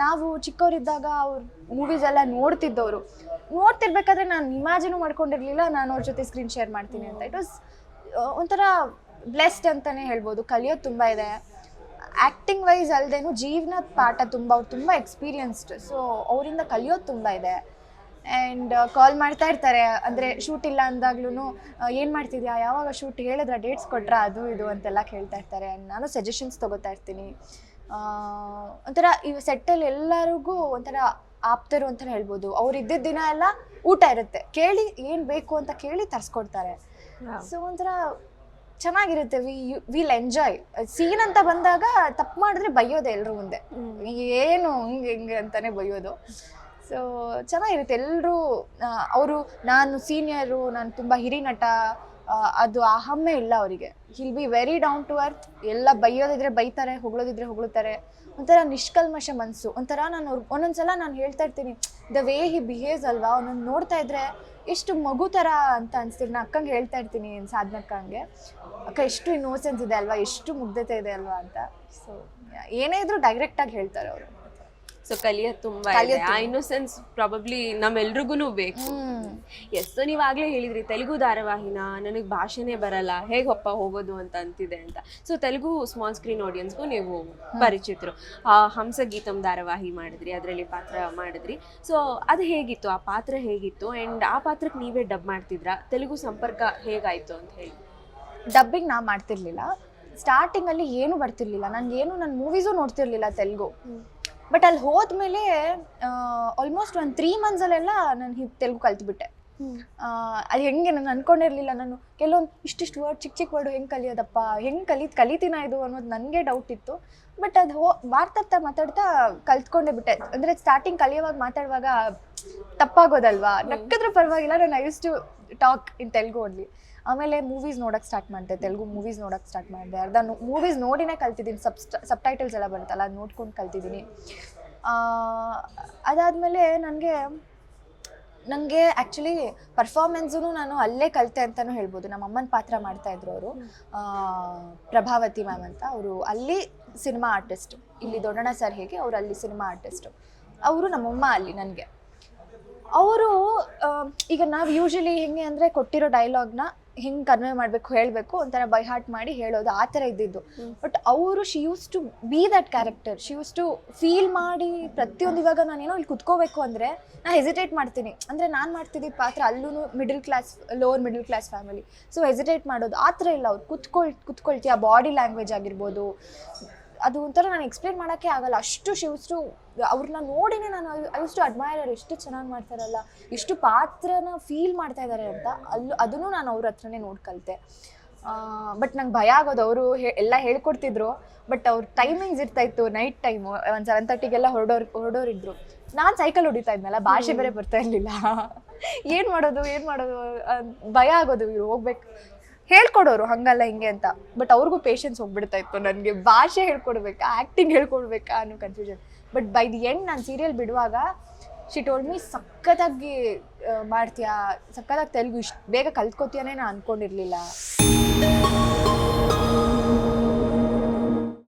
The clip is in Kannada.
ನಾವು ಚಿಕ್ಕವರಿದ್ದಾಗ ಅವ್ರ ಮೂವೀಸ್ ಎಲ್ಲ ನೋಡ್ತಿದ್ದವರು. ನೋಡ್ತಿರ್ಬೇಕಾದ್ರೆ ನಾನು ಇಮ್ಯಾಜಿನೂ ಮಾಡ್ಕೊಂಡಿರ್ಲಿಲ್ಲ, ನಾನು ಅವ್ರ ಜೊತೆ ಸ್ಕ್ರೀನ್ ಶೇರ್ ಮಾಡ್ತೀನಿ ಅಂತ. ಇಟ್ ವಾಸ್ ಒಂಥರ ಬ್ಲೆಸ್ಡ್ ಅಂತಾನೆ ಹೇಳ್ಬೋದು. ಕಲಿಯೋದು ತುಂಬ ಇದೆ. ಆ್ಯಕ್ಟಿಂಗ್ ವೈಸ್ ಅಲ್ಲದೇನು ಜೀವನದ ಪಾಠ ತುಂಬ, ಅವ್ರು ತುಂಬ ಎಕ್ಸ್ಪೀರಿಯನ್ಸ್ಡ್ ಸೊ ಅವರಿಂದ ಕಲಿಯೋದು ತುಂಬ ಇದೆ. ಆ್ಯಂಡ್ ಕಾಲ್ ಮಾಡ್ತಾ ಇರ್ತಾರೆ. ಅಂದರೆ ಶೂಟ್ ಇಲ್ಲ ಅಂದಾಗ್ಲೂ ಏನು ಮಾಡ್ತಿದ್ಯಾ? ಯಾವಾಗ ಶೂಟ್ ಹೇಳಿದ್ರ? ಡೇಟ್ಸ್ ಕೊಟ್ರಾ? ಅದು, ಇದು ಅಂತೆಲ್ಲ ಕೇಳ್ತಾ ಇರ್ತಾರೆ. ಆ್ಯಂಡ್ ನಾನು ಸಜೆಷನ್ಸ್ ತೊಗೋತಾ ಇರ್ತೀನಿ. ಒಂಥರ ಈ ಸೆಟ್ಟಲ್ಲಿ ಎಲ್ಲರಿಗೂ ಒಂಥರ ಆಪ್ತರು ಅಂತ ಹೇಳ್ಬೋದು. ಅವ್ರು ಇದ್ದಿದ್ದ ದಿನ ಎಲ್ಲ ಊಟ ಇರುತ್ತೆ. ಕೇಳಿ ಏನು ಬೇಕು ಅಂತ ಕೇಳಿ ತರಿಸ್ಕೊಡ್ತಾರೆ. ಸೊ ಒಂಥರ ಚೆನ್ನಾಗಿರುತ್ತೆ. ವಿ ವಿಲ್ ಎಂಜಾಯ್ ಸೀನ್ ಅಂತ ಬಂದಾಗ ತಪ್ಪು ಮಾಡಿದ್ರೆ ಬೈಯೋದೆ ಎಲ್ಲರೂ ಮುಂದೆ. ಏನು ಹಿಂಗೆ ಹಿಂಗೆ ಅಂತಾನೆ ಬೈಯೋದು. ಸೊ ಚೆನ್ನಾಗಿರುತ್ತೆ. ಎಲ್ಲರೂ ಅವರು ನಾನು ಸೀನಿಯರು ನಾನು ತುಂಬ ಹಿರಿ ನಟ ಆ, ಅದು ಅಹಮ್ಮೆ ಇಲ್ಲ ಅವರಿಗೆ. He'll be very down to earth ಎಲ್ಲ ಬೈಯೋದಿದ್ರೆ ಬೈತಾರೆ ಹೊಗಳೋದಿದ್ರೆ ಹೊಗಳುತ್ತಾರೆ ಒಂಥರ ನಿಷ್ಕಲ್ಮಶ ಮನಸ್ಸು ಒಂಥರ ನಾನು ಒಂದೊಂದ್ಸಲ ನಾನು ಹೇಳ್ತಾ ಇರ್ತೀನಿ ದ ವೇ ಹಿ ಬಿಹೇವ್ಸ್ ಅಲ್ವಾ ಅವನನ್ನು ನೋಡ್ತಾ ಇದ್ರೆ ಎಷ್ಟು ಮಗು ಥರ ಅಂತ ಅನಿಸ್ತೀನಿ ನಾನು ಅಕ್ಕಂಗೆ ಹೇಳ್ತಾ ಇರ್ತೀನಿ ಸಾಧನಕ್ಕಂಗೆ ಅಕ್ಕ ಎಷ್ಟು ಇನ್ನೋಸೆನ್ಸ್ ಇದೆ ಅಲ್ವಾ ಎಷ್ಟು ಮುಗ್ಧತೆ ಇದೆ ಅಲ್ವಾ ಅಂತ. ಸೊ ಏನೇ ಇದ್ರು ಡೈರೆಕ್ಟಾಗಿ ಹೇಳ್ತಾರೆ ಅವರು. ಸೊ ಕಲಿಯೋದು ತುಂಬಾ ಇದೆ. ಆ ಇನ್ನೋಸೆನ್ಸ್ ಪ್ರಾಬಬ್ಲಿ ನಮ್ಮೆಲ್ರಿಗೂ ಬೇಕು. ಎಸ್ ಸೊ ನೀವು ಆಗ್ಲೇ ಹೇಳಿದ್ರಿ ತೆಲುಗು ಧಾರಾವಾಹಿನ ನನಗೆ ಭಾಷೆನೇ ಬರಲ್ಲ ಹೇಗಪ್ಪ ಹೋಗೋದು ಅಂತ ಅಂತಿದೆ ಅಂತ. ಸೊ ತೆಲುಗು ಸ್ಮಾಲ್ ಸ್ಕ್ರೀನ್ ಆಡಿಯನ್ಸ್ಗೂ ನೀವು ಪರಿಚಿತರು. ಆ, ಹಂಸಗೀತಂ ಧಾರಾವಾಹಿ ಮಾಡಿದ್ರಿ ಅದರಲ್ಲಿ ಪಾತ್ರ ಮಾಡಿದ್ರಿ. ಸೊ ಅದು ಹೇಗಿತ್ತು? ಆ ಪಾತ್ರ ಹೇಗಿತ್ತು? ಆ್ಯಂಡ್ ಆ ಪಾತ್ರಕ್ಕೆ ನೀವೇ ಡಬ್ ಮಾಡ್ತಿದ್ರಾ? ತೆಲುಗು ಸಂಪರ್ಕ ಹೇಗಾಯ್ತು ಅಂತ ಹೇಳಿ. ಡಬ್ಬಿಂಗ್ ನಾ ಮಾಡ್ತಿರ್ಲಿಲ್ಲ. ಸ್ಟಾರ್ಟಿಂಗಲ್ಲಿ ಏನು ಬರ್ತಿರ್ಲಿಲ್ಲ. ನನಗೇನು ನನ್ನ ಮೂವೀಸು ನೋಡ್ತಿರ್ಲಿಲ್ಲ ತೆಲುಗು. ಬಟ್ ಅಲ್ಲಿ ಹೋದ್ಮೇಲೆ ಆಲ್ಮೋಸ್ಟ್ ಒಂದು ತ್ರೀ ಮಂತ್ಸಲ್ಲೆಲ್ಲ ನಾನು ತೆಲುಗು ಕಲ್ತ್ಬಿಟ್ಟೆ. ಅದು ಹೆಂಗೆ ನಾನು ಅನ್ಕೊಂಡಿರ್ಲಿಲ್ಲ ನಾನು. ಕೆಲವೊಂದು ಇಷ್ಟಿಷ್ಟು ವರ್ಡ್ ಚಿಕ್ಕ ಚಿಕ್ಕ ವರ್ಡ್ ಹೆಂಗೆ ಕಲಿಯೋದಪ್ಪ ಹೆಂಗೆ ಕಲಿ ಕಲಿತೀನ ಇದು ಅನ್ನೋದು ನನಗೆ ಡೌಟ್ ಇತ್ತು. ಬಟ್ ಅದು ಹೋ ಮಾತಾಡ್ತಾ ಮಾತಾಡ್ತಾ ಕಲ್ತ್ಕೊಂಡೇ ಬಿಟ್ಟೆ. ಅಂದರೆ ಸ್ಟಾರ್ಟಿಂಗ್ ಕಲಿಯೋವಾಗ ಮಾತಾಡುವಾಗ ತಪ್ಪಾಗೋದಲ್ವಾ? ನಕ್ಕಿದ್ರೆ ಪರವಾಗಿಲ್ಲ ನಾನು I use to talk in Telugu only ಆಮೇಲೆ ಮೂವೀಸ್ ನೋಡೋಕೆ ಸ್ಟಾರ್ಟ್ ಮಾಡಿದೆ ತೆಲುಗು ಮೂವೀಸ್ ನೋಡೋಕೆ ಸ್ಟಾರ್ಟ್ ಮಾಡಿದೆ. ಅರ್ಧ ಮೂವೀಸ್ ನೋಡಿನೇ ಕಲ್ತಿದ್ದೀನಿ. ಸಬ್ ಸಬ್ ಟೈಟಲ್ಸ್ ಎಲ್ಲ ಬರುತ್ತಲ್ಲ ಅದು ನೋಡ್ಕೊಂಡು ಕಲ್ತಿದ್ದೀನಿ. ಅದಾದಮೇಲೆ ನನಗೆ ನನಗೆ ಆ್ಯಕ್ಚುಲಿ ಪರ್ಫಾರ್ಮೆನ್ಸೂ ನಾನು ಅಲ್ಲೇ ಕಲಿತೆ ಅಂತಲೂ ಹೇಳ್ಬೋದು. ನಮ್ಮ ಅಮ್ಮನ ಪಾತ್ರ ಮಾಡ್ತಾಯಿದ್ರು ಅವರು. ಪ್ರಭಾವತಿ ಮ್ಯಾಮ್ ಅಂತ. ಅವರು ಅಲ್ಲಿ ಸಿನಿಮಾ ಆರ್ಟಿಸ್ಟ್ ಇಲ್ಲಿ ದೊಡ್ಡಣ್ಣ ಸರ್ ಹೇಗೆ ಅವರು ಅಲ್ಲಿ ಸಿನಿಮಾ ಆರ್ಟಿಸ್ಟು ಅವರು ನಮ್ಮಮ್ಮ ಅಲ್ಲಿ ನನಗೆ. ಅವರು ಈಗ ನಾವು ಯೂಶಲಿ ಹೆಂಗೆ ಅಂದರೆ ಕೊಟ್ಟಿರೋ ಡೈಲಾಗ್ನ ಹೆಂಗೆ ಕನ್ವೆ ಮಾಡಬೇಕು ಹೇಳಬೇಕು ಒಂಥರ ಬೈ ಹಾರ್ಟ್ ಮಾಡಿ ಹೇಳೋದು ಆ ಥರ ಇದ್ದಿದ್ದು. ಬಟ್ ಅವರು she use to be that character she use to feel ಮಾಡಿ ಪ್ರತಿಯೊಂದು ಇವಾಗ ನಾನೇನೋ ಇಲ್ಲಿ ಕುತ್ಕೋಬೇಕು ಅಂದರೆ ನಾನು ಹೆಸಿಟೇಟ್ ಮಾಡ್ತೀನಿ. ಅಂದರೆ ನಾನು ಮಾಡ್ತಿದ್ದ ಪಾತ್ರ ಅಲ್ಲೂ middle class lower middle class family so hesitate ಮಾಡೋದು ಆ ಥರ ಇಲ್ಲ. ಅವ್ರು ಕುತ್ಕೊಳ್ ಕುತ್ಕೊಳ್ತೀಯ ಬಾಡಿ ಲ್ಯಾಂಗ್ವೇಜ್ ಆಗಿರ್ಬೋದು. ಅದು ಒಂಥರ ನಾನು ಎಕ್ಸ್ಪ್ಲೇನ್ ಮಾಡೋಕ್ಕೆ ಆಗಲ್ಲ. ಅಷ್ಟು ಶಿವಸ್ಟು ಅವ್ರನ್ನ ನೋಡಿನೇ ನಾನು ಅಷ್ಟು ಅಡ್ಮೈರ್ ಎಷ್ಟು ಚೆನ್ನಾಗಿ ಮಾಡ್ತಾರಲ್ಲ ಎಷ್ಟು ಪಾತ್ರನ ಫೀಲ್ ಮಾಡ್ತಾ ಇದ್ದಾರೆ ಅಂತ ಅಲ್ಲೂ, ಅದನ್ನು ನಾನು ಅವ್ರ ಹತ್ರನೇ ನೋಡಿ ಬಟ್ ನಂಗೆ ಭಯ ಆಗೋದು. ಅವರು ಎಲ್ಲ ಹೇಳ್ಕೊಡ್ತಿದ್ರು ಬಟ್ ಅವ್ರ ಟೈಮಿಂಗ್ಸ್ ಇರ್ತಾ ಇತ್ತು. ನೈಟ್ ಟೈಮು ಒಂದು ಸೆವೆನ್ ತರ್ಟಿಗೆಲ್ಲ ಹೊರಡೋರು, ಹೊರಡೋರಿದ್ರು. ನಾನು ಸೈಕಲ್ ಹೊಡಿತಾ ಇದ್ನಲ್ಲ, ಭಾಷೆ ಬೇರೆ ಬರ್ತಾ ಇರಲಿಲ್ಲ. ಏನು ಮಾಡೋದು ಏನು ಮಾಡೋದು ಭಯ ಆಗೋದು. ಇವ್ರು ಹೋಗ್ಬೇಕು ಹೇಳ್ಕೊಡೋರು ಹಂಗಲ್ಲ ಹಿಂಗೆ ಅಂತ. ಬಟ್ ಅವ್ರಿಗೂ ಪೇಷನ್ಸ್ ಹೋಗ್ಬಿಡ್ತಾ ಇತ್ತು. ನನಗೆ ಭಾಷೆ ಹೇಳ್ಕೊಡ್ಬೇಕಾ ಆ್ಯಕ್ಟಿಂಗ್ ಹೇಳ್ಕೊಡ್ಬೇಕಾ ಅನ್ನೋ confusion but by the end ನಾನು ಸೀರಿಯಲ್ ಬಿಡುವಾಗ ಶಿ ಟೋಲ್ಡ್ ಮೀ ಸಖತ್ತಾಗಿ ಮಾಡ್ತೀಯಾ, ಸಖತ್ತಾಗಿ ತೆಲುಗು ಇಷ್ಟು ಬೇಗ ಕಲ್ತ್ಕೋತೀಯನೇ ನಾನು ಅಂದ್ಕೊಂಡಿರಲಿಲ್ಲ